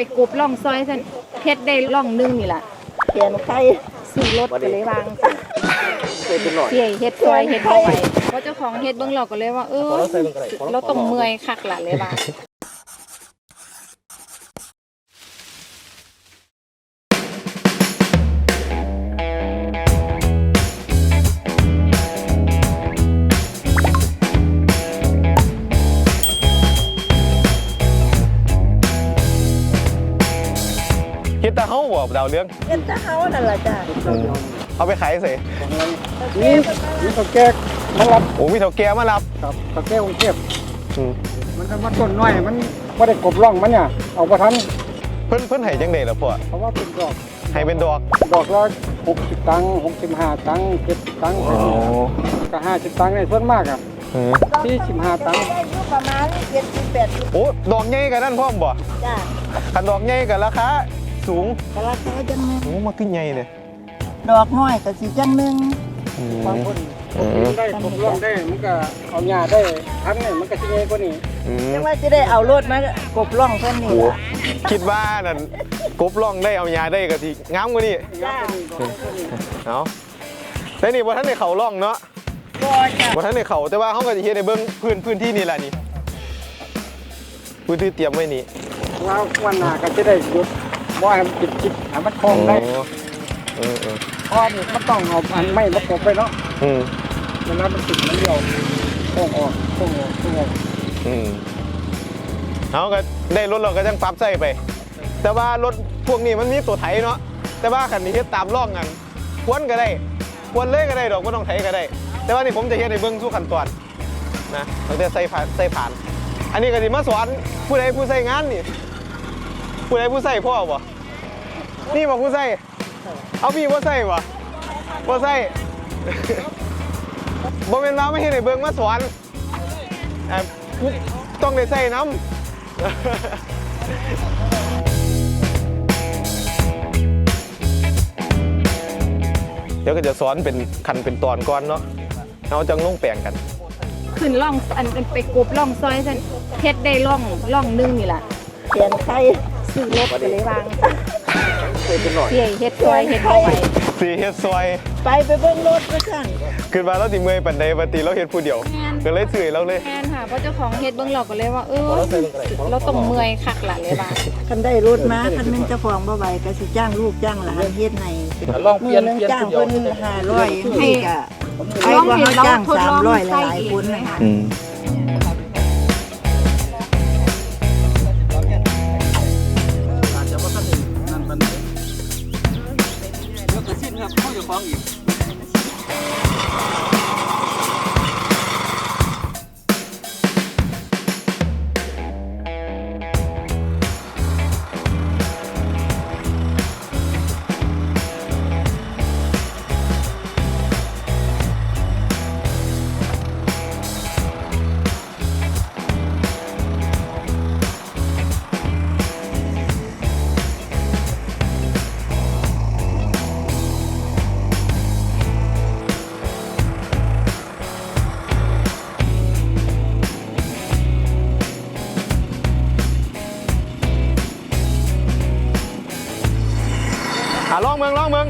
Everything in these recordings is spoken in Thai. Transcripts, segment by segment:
ไปกบล่องซอยซั่นเฮ็ดได้ล่องหนึงนี่ล่ะเขียนใครซื้อรถก็เลยวางซั่นเคยเป็นหน่อยเสียเฮ็ดซอยเฮ็ดบ่ไหวเพราะเจ้าของเฮ็ดเบิ่งเราก็เลยว่า เออเราต้องเมื่อยคักล่ะเลยว่า ดแต่เฮาบ่ดาวเรื่องเงินจะเฮานั่นล่ะจ้ะเอาไปขายเสยนี่นี่เขาแก้มารับโอ้มีเถาแก่มารับครับเขาแก้กรุงเทพอืมมันก็มาต้นน้อยมันไม่ได้กบร่องมันเนี่ยเอาประทันเพิ่นเพิ่นให้จังได๋ล่ะพ่อเพราะว่าเป็นดอกให้เป็นดอกดอกละหกสิบตังค์หกสิบห้าตังค์เจ็ดสิบตังค์ก็ห้าสิบตังค์เนี่ยส่วนมากอะอืมสี่สิบห้าตังค์ได้อยู่ประมาณ70 80โอ้ดอกใหญ่กันนั่นพร้อมบ่จ้ะคันดอกใหญ่ก็ราคา สูงก็ราคาจังนึงโอ้มาขึ้นใหญ่เลยดอกน้อยก็สิจังนึงอืมบางคนได้กบร่องได้มันก็เอาหญ้าได้ทันเนี่ยมันก็สิเงกว่านี้อืมจังว่าจะได้เอารถมากบล่องเพิ่นนี่โอ้ล่ะคิดว่านั่นกบร่องได้เอายาได้ก็สิงามกว่านี้จ้ะเอาแต่นี่บ่ทันได้เข้าร่องเนาะบ่จ้ะบ่ทันได้เข้าแต่ว่าเฮาก็สิเฮ็ดให้เบิ่งพื้นพื้นที่นี่ล่ะนี่พื้นที่เตรียมไว้นี่ว่าวันหน้าก็จะได้หยุด ว่าให้มันจิบจิบให้มันคล่องได้โเออเออเพราะนี่มันต้องเอาอันไม่มากบไปเนาะอืมเวลามันติดมันเดียวโค้งออกโค้งออกโค้งออกอืมเอาก็ได้รถเราก็จังปรับใส่ไป แต่ว่ารถพวกนี้มันมีตัวไถเนาะแต่ว่าคันนี้เฮ็ดตามร่องกันควนก็ได้ควนเลยก็ได้ดอกบ่ต้องไถก็ได้ แต่ว่านี่ผมจะเฮ็ดให้เบิ่งสู่ขั้นตอนนะตั้งแต่ใส่ผ่านใส่ผ่าน อันนี้ก็สิมาสอนผู้ใดผู้ใส่งานนี่ ผู้ใดผู้ใส่พ่อบ่นี่บ่ผู้ใส่เอาพี่บ่ใส่บ่บ่ใส่บ่แม่นว่าไม่เฮ็ดให้เบิ่งมาสอนอะต้องได้ใส่น้ำเดี๋ยวก็จะสอนเป็นคันเป็นตอนก่อนเนาะเอาจังลงแปลงกัน ขึ้นล่องอันอันไปกบล่องซอยซั่นเฮ็ดได้ล่องล่องหนึงนี่ล่ะเขียนใคร ซื้อรถก็เลยวางซั่นเคยเป็นหน่อยเสียเฮ็ดซอยเฮ็ดบ่ไหวสีเฮ็ดซอยไปไปเบิ่งรถด้วยกันขึ้นมาแล้วติเมื่อยปันใดปกติเราเฮ็ดผู้เดียวแม่นก็เลยสื่อเราเลยแม่นค่ะเพราะเจ้าของเฮ็ดเบิ่งเราก็เลยว่า เออเราต้องเมื่อยคักล่ะเลยว่าคันได้รถมาคันแม่นเจ้าของบ่ไหวก็สิจ้างลูกจ้างหลานเฮ็ดให้ลองเปมืลี่ยอนนึงเปลี่ยนจ้างผู้เดียวเพิ่น500ให้ก็ไอ้ว่าเขาจ้าง300หลายๆคนนะคะ ชิ้น ลองเมืองลองเมือง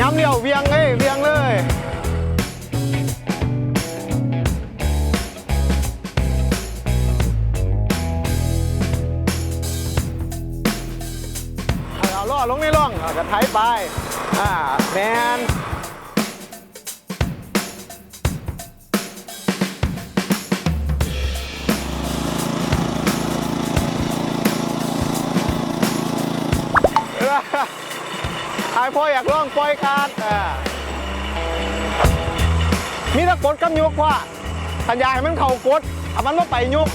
ย้ำเดียวเวียงเลยเวียงเลยเอาล่อลงในร่องเอากระไทยไปอ่าแมน พ่ออยากลองปล่อยคาดมีตะกดกับยุกว่าขันอยาให้มันเข่ากดเอามันมาไปยุก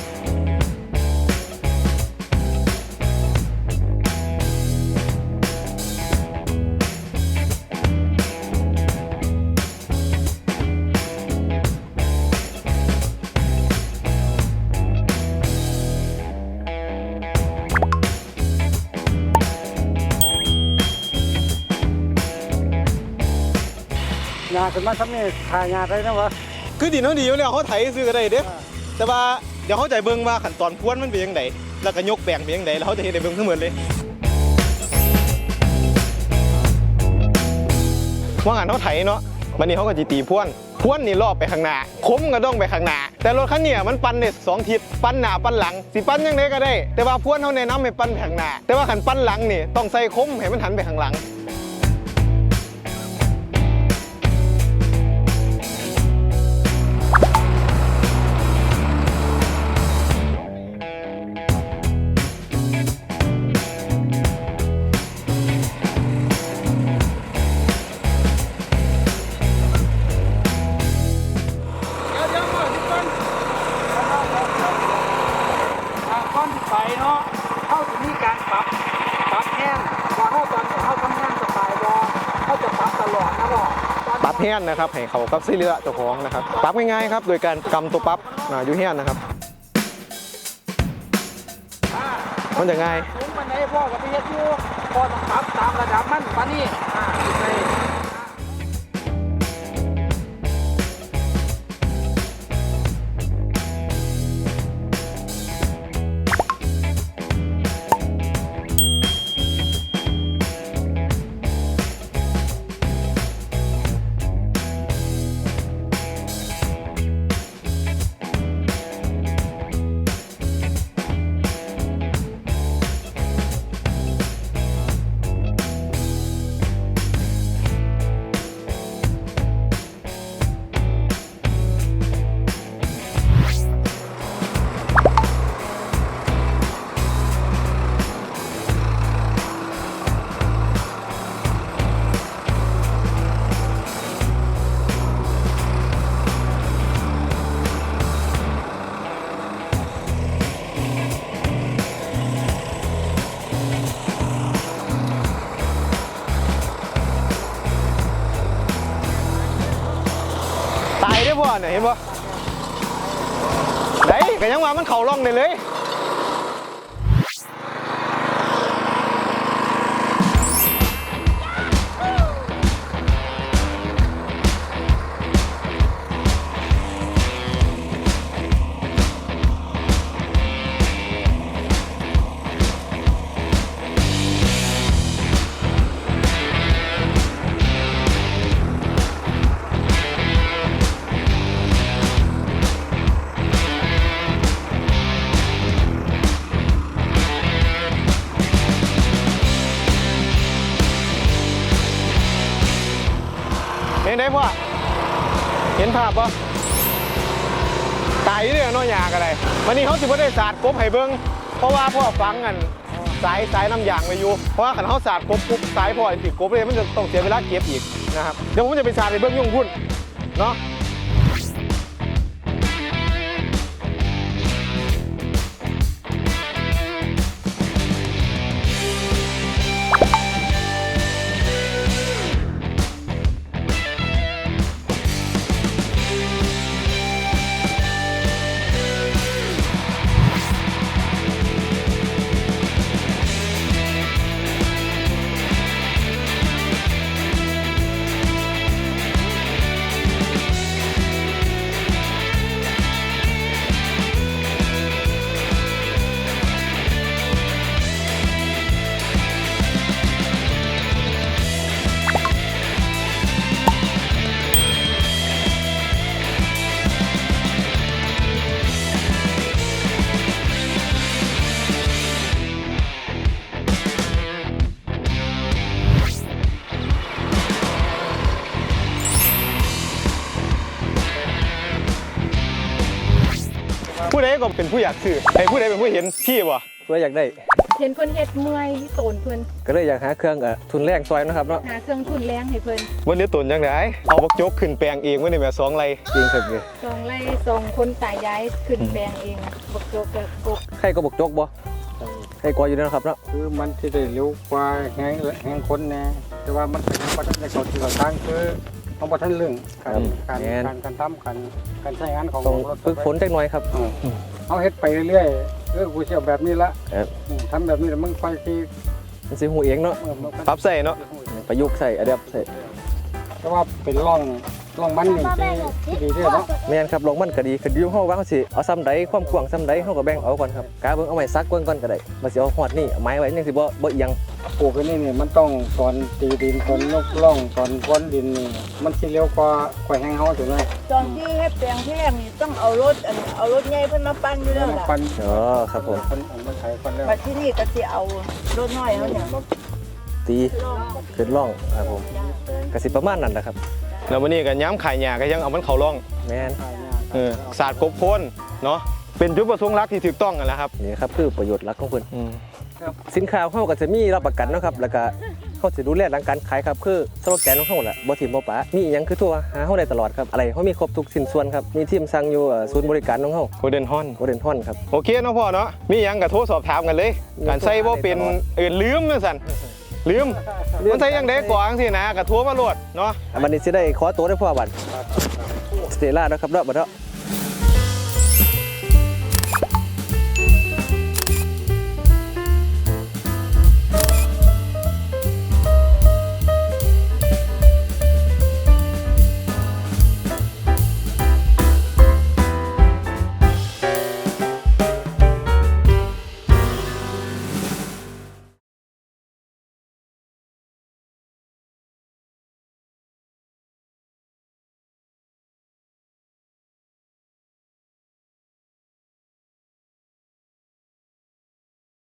ขึ้นมาทำนี่ทายาได้นะวะคือดินเขาดีอยู่แล้วเขาไถซื้อก็ได้เด้แต่ว่าเดี๋ยวเขาใจะเบิ่งว่าขั้นตอนพวนมันเป็นยังไงแล้วก็ยกแปลงเป็นยังไงแล้วเขาจะเห็นได้เบิ่งทั้งหมดเลยว่างานเขาไถเนาะวันนี้เขาก็จีตีพวนพวนนี่รอบไปข้างหน้าคมก็ต้องไปข้างหน้าแต่รถคันเนี้มันปั่นเนี่ยสองทิศปั่นหน้าปั่นหลังสิปั่นยังไงก็ได้ แต่ว่าพวนเขาแนะนำให้ปั่นไปข้างหน้าแต่ว่าขันปั่นหลังนี่ต้องใส่คมให้มันหันไปข้างหลัง แห้นนะครับให้เขากับซีเรือเจ้าของนะครับปรับง่ายๆครับโดยการกำตัวปั๊บอ่าอยู่แห้นนะครับมันจะง่ายสูงปันไดพ่อกับพี่เฮ็ดอยู่พอต้องปรับตามระดับมันปาน ตายได้อพ่อเนี่ยเห็นป่ไหนก็ยังว่ามันเข่าร่องได้เลย เห็นภาพปะตายเนี่ยเน้อยยากอะไรวันนี้เขาสิบ่ได้สาดกบให้เบิ่งเพราะว่าพ่อฟังกันสายสายน้ำยางไปอยู่เพราะว่าขันเขาสาดกบปุ๊บสายพ่อสิกบเลยมันจะต้องเสียเวลาเก็บอีกนะครับเดี๋ยวผมจะไปสาดให้เบิ้งยุ่งพุ่นเนาะ ก็เป็นผู้อยากซื้อไอ้ผู้ใดเป็นผู้เห็นพี่บ่เพื่ออยากได้ เห็นเพิ่นเฮ็ดเมื่อยโตนเพิ่นก็เลยอยากหาเครื่องเอ่อทุนแรงซอยนะครับเนาะหาเครื่องทุนแรงให้เพิ่นวันนี้ตุนยังไงเอาบักจกขึ้นแปลงเองไว้ในแม่สองไรเองครับเลยสองไร่สองคนตายย้ายขึ้นแปลงเองบักโจกกับกบใครก็บักจกบ่ใครกลัวอยู่นะครับเนาะคือมันที่ได้เร็วกว่าแห้งแห้งคนแน่แต่ว่ามันเป็นประเด็นในเขาที่เราทางคือต้องประทันเรื่องการการการการทำการการใช้งานของต้องรถฝึกฝนจักหน่อยครับ อืม เอาเฮ็ดไปเรื่อยๆเออกูเชื่อแบบนี้ละครับ อืมทำแบบนี้แล้วมึงค่อยที่มันสิหูเองเนาะเออมันก็ปรับใส่เนาะประยุกต์ใส่อะแดปใส่แต่ว่าเป็นร่อง ร่องมันนี่ที่ที่ดีที่สุดเนาะแม่นครับลงมันก็ดีขึ้นอยู่เฮาว่าเฮาสิเอาซ้ำใดความกว้างซ้ำใดเฮาก็แบ่งเอาก่อนครับกาเบิ่งเอาไม้ซักเบิ่งก่อนก็ได้ว่าสิเอาฮอดนี่เอาไม้ไว้ยังสิบ่บ่เอียงปลูกอันนี้นี่มันต้องตอนตีดินตอนยกร่องตอนก้อนดินนี่มันสิเร็วกว่าข่อยแห้งเฮาถูกไหมตอนที่ให้แปลงที่แรกนี่ต้องเอารถอันเอารถใหญ่เพิ่นมาปั้นอยู่แล้วล่ะปันอ๋อครับผมปันมันไถปันแล้วบัดที่นี่ก็สิเอารถน้อยเอาเนี่ยตีขึ้นร่องครับผมก็สิประมาณนั้นแหละครับ แล้ววันนี้ก็ย้ำขายหญ้าก็ยังเอามันเข้าร่องแม่นเออศาสตร์กบโคนเนาะเป็นจุดประสงค์หลักที่ถูกต้องกันแหล้วครับนี่ครับคือประโยชน์หลักของเพิ่นอืมสินค้าของเฮาก็จะมีรับประกันเนาะครับ แล้วก็เฮาสิดูแลหลังการขายครับ คือสโลแกนของเฮาแหละบ่ถิ่มบ่ปะมีอิหยังคือโทั่วหาเฮาได้ตลอดครับ อะไรเฮามีครบทุกสิ้นส่วนครับ มีทีมสั่งอยู่เอ่อศูนย์บริการของเฮาโคเดนฮอน โกลเด้นทอนครับ โอเคเนาะพ่อเนาะมีหยังก็โทรสอบถามกันเลย การใส่บ่เป็นเออลืมจังซั่น ลืมมันใส่ยังไดกว่าจังสินะกระทัวมาลวดเนาะอันวันนี้สิได้ขอตัวได้พ่อบัดสเตล่าเนาะครับเนาะบัดเนาะ